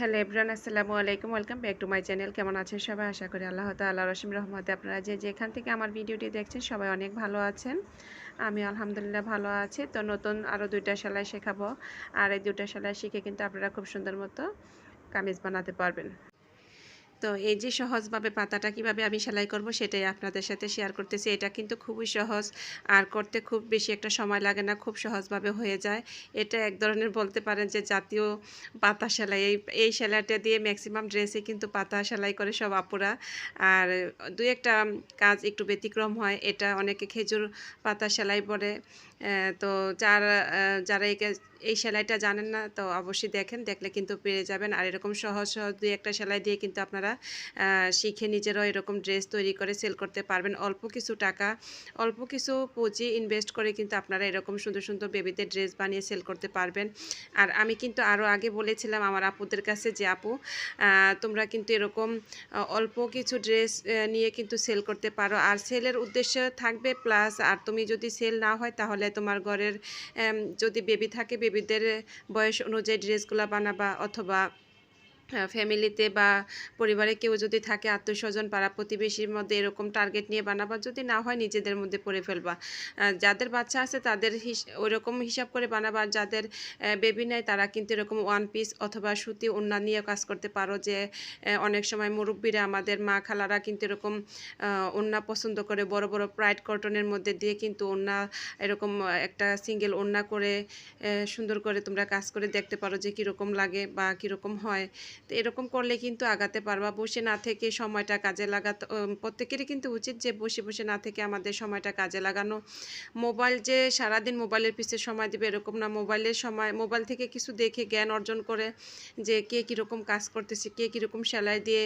Hello everyone আসসালামু আলাইকুম। Welcome back to my channel. কেমন আছেন সবাই? আশা করি আল্লাহ তাল্লাহ রসিম রহমতে আপনারা যে যেখান থেকে আমার ভিডিওটি দেখছেন সবাই অনেক ভালো আছেন। আমি আলহামদুলিল্লাহ ভালো আছি। তো নতুন আরও দুইটা সেলাই শেখাবো। আর এই দুটা সেলাই শিখে কিন্তু আপনারা খুব সুন্দর মতো কামিজ বানাতে পারবেন। তো এই যে সহজভাবে পাতাটা কীভাবে আমি সেলাই করব সেটাই আপনাদের সাথে শেয়ার করতেছি। এটা কিন্তু খুবই সহজ, আর করতে খুব বেশি একটা সময় লাগে না, খুব সহজভাবে হয়ে যায়। এটা এক ধরনের বলতে পারেন যে জাতীয় পাতা সেলাই। এই এই সেলাইটা দিয়ে ম্যাক্সিমাম ড্রেসে কিন্তু পাতা সেলাই করে সব আপুরা। আর দুই একটা কাজ একটু ব্যতিক্রম হয়, এটা অনেকে খেজুর পাতা সেলাই বলে। তো যারা যারা এই সেলাইটা জানেন না, তো অবশ্যই দেখেন, দেখলে কিন্তু পেরে যাবেন। আর এরকম সহজ সহজ দুই একটা সেলাই দিয়ে কিন্তু আপনারা শিখে নিজেরাও এরকম ড্রেস তৈরি করে সেল করতে পারবেন। অল্প কিছু টাকা, অল্প কিছু পুঁজি ইনভেস্ট করে কিন্তু আপনারা এরকম সুন্দর সুন্দর বেবিদের ড্রেস বানিয়ে সেল করতে পারবেন। আর আমি কিন্তু আরও আগে বলেছিলাম আমার আপুদের কাছে যে, আপু তোমরা কিন্তু এরকম অল্প কিছু ড্রেস নিয়ে কিন্তু সেল করতে পারো। আর সেলের উদ্দেশ্য থাকবে, প্লাস আর তুমি যদি সেল না হয় তাহলে তোমার ঘরের যদি বেবি থাকে বেবিদের বয়স অনুযায়ী ড্রেসগুলো বানাবা অথবা ফ্যামিলিতে বা পরিবারে কেউ যদি থাকে আত্মীয় স্বজন পাড়া প্রতিবেশীর মধ্যে এরকম টার্গেট নিয়ে বানাবা, যদি না হয় নিজেদের মধ্যে পড়ে ফেলবা। যাদের বাচ্চা আছে তাদের ওইরকম হিসাব করে বানাবা, যাদের বেবি নেয় তারা কিন্তু এরকম ওয়ান পিস অথবা সুতি ওন্না নিয়ে কাজ করতে পারো যে অনেক সময় মুরব্বীরা আমাদের মা খালারা কিন্তু এরকম ওন্না পছন্দ করে। বড় বড় প্রাইড কটনের মধ্যে দিয়ে কিন্তু ওন্না এরকম একটা সিঙ্গেল ওন্না করে সুন্দর করে তোমরা কাজ করে দেখতে পারো যে কীরকম লাগে বা কীরকম হয়। তো এরকম করলে কিন্তু আগাতে পারবা। বসে না থেকে সময়টা কাজে লাগাতে প্রত্যেকেরই কিন্তু উচিত যে বসে বসে না থেকে আমাদের সময়টা কাজে লাগানো। মোবাইল যে সারাদিন মোবাইলের পিছিয়ে সময় দেবে এরকম না। মোবাইলের সময়, মোবাইল থেকে কিছু দেখে জ্ঞান অর্জন করে যে কে কীরকম কাজ করতেছে, কে কীরকম সেলাই দিয়ে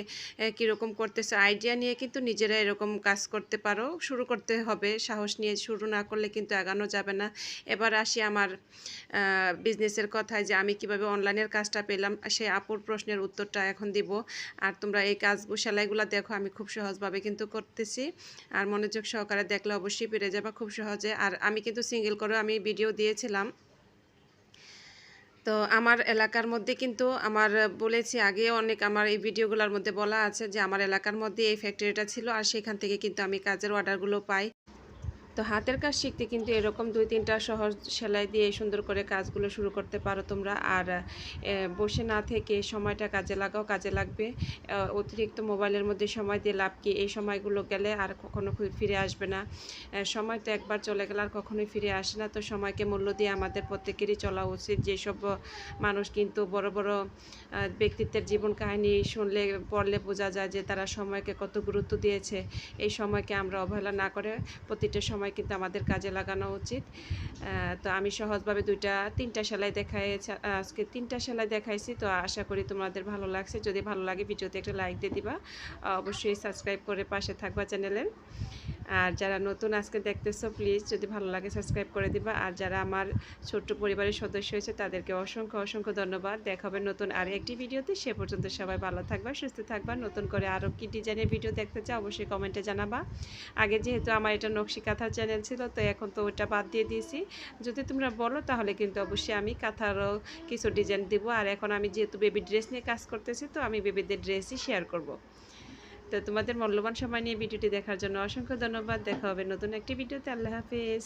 কীরকম করতেছে, আইডিয়া নিয়ে কিন্তু নিজেরা এরকম কাজ করতে পারো। শুরু করতে হবে, সাহস নিয়ে শুরু না করলে কিন্তু এগানো যাবে না। এবার আসি আমার বিজনেসের কথায় যে আমি কীভাবে অনলাইনের কাজটা পেলাম। সে আপুর প্রশ্নের উত্তরটা এখন দিব। আর তোমরা এই কাজ সেলাইগুলো দেখো, আমি খুব সহজভাবে কিন্তু করতেছি। আর মনোযোগ সহকারে দেখলে অবশ্যই পেরে যাবে খুব সহজে। আর আমি কিন্তু সিঙ্গেল করেও আমি ভিডিও দিয়েছিলাম। তো আমার এলাকার মধ্যে কিন্তু আমার বলেছি আগে অনেক আমার এই ভিডিওগুলোর মধ্যে বলা আছে যে আমার এলাকার মধ্যে এই ফ্যাক্টরিটা ছিল, আর সেখান থেকে কিন্তু আমি কাজের অর্ডারগুলো পাই। তো হাতের কাজ শিখতে কিন্তু এরকম দুই, তিনটা সহজ সেলাই দিয়ে সুন্দর করে কাজগুলো শুরু করতে পারো তোমরা। আর বসে না থেকে সময়টা কাজে লাগাও, কাজে লাগবে। অতিরিক্ত মোবাইলের মধ্যে সময় দিয়ে লাভ কি? এই সময়গুলো গেলে আর কখনো ফিরে আসবে না। সময় তো একবার চলে গেলে আর কখনোই ফিরে আসে না। তো সময়কে মূল্য দিয়ে আমাদের প্রত্যেকেরই চলা উচিত। যেসব মানুষ কিন্তু বড় বড় ব্যক্তিত্বের জীবন কাহিনী শুনলে, পড়লে বোঝা যায় যে তারা সময়কে কত গুরুত্ব দিয়েছে। এই সময়কে আমরা অবহেলা না করে প্রতিটা সময় সময় কিন্তু আমাদের কাজে লাগানো উচিত। তো আমি সহজভাবে দুইটা, তিনটা সেলাই দেখাই আজকে তিনটা সেলাই দেখাইছি। তো আশা করি তোমাদের ভালো লাগছে। যদি ভালো লাগে ভিডিওতে একটা লাইক দিয়ে দিবা। অবশ্যই সাবস্ক্রাইব করে পাশে থাকবা চ্যানেলের আর যারা নতুন আজকে দেখতেছো প্লিজ যদি ভালো লাগে সাবস্ক্রাইব করে দিবা। আর যারা আমার ছোট্ট পরিবারের সদস্য হয়েছে, তাদেরকে অসংখ্য অসংখ্য ধন্যবাদ। দেখা হবে নতুন আর একটি ভিডিওতে। সে পর্যন্ত সবাই ভালো থাকবা, সুস্থ থাকবা। নতুন করে আরও কি ডিজাইনের ভিডিও দেখতে চাও, অবশ্যই কমেন্টে জানাবা। আগে যেহেতু আমার এটা নকশি কাঁথার চ্যানেল ছিল, তো এখন তো ওটা বাদ দিয়ে দিয়েছি। যদি তোমরা বলো, তাহলে কিন্তু অবশ্যই আমি কাঁথারও কিছু ডিজাইন দিব। আর এখন আমি যেহেতু বেবি ড্রেস নিয়ে কাজ করতেছি, তো আমি বেবিদের ড্রেসই শেয়ার করব। তো তোমাদের মূল্যবান সময় নিয়ে ভিডিওটি দেখার জন্য অসংখ্য ধন্যবাদ। দেখা হবে নতুন একটি ভিডিওতে। আল্লাহ হাফিজ।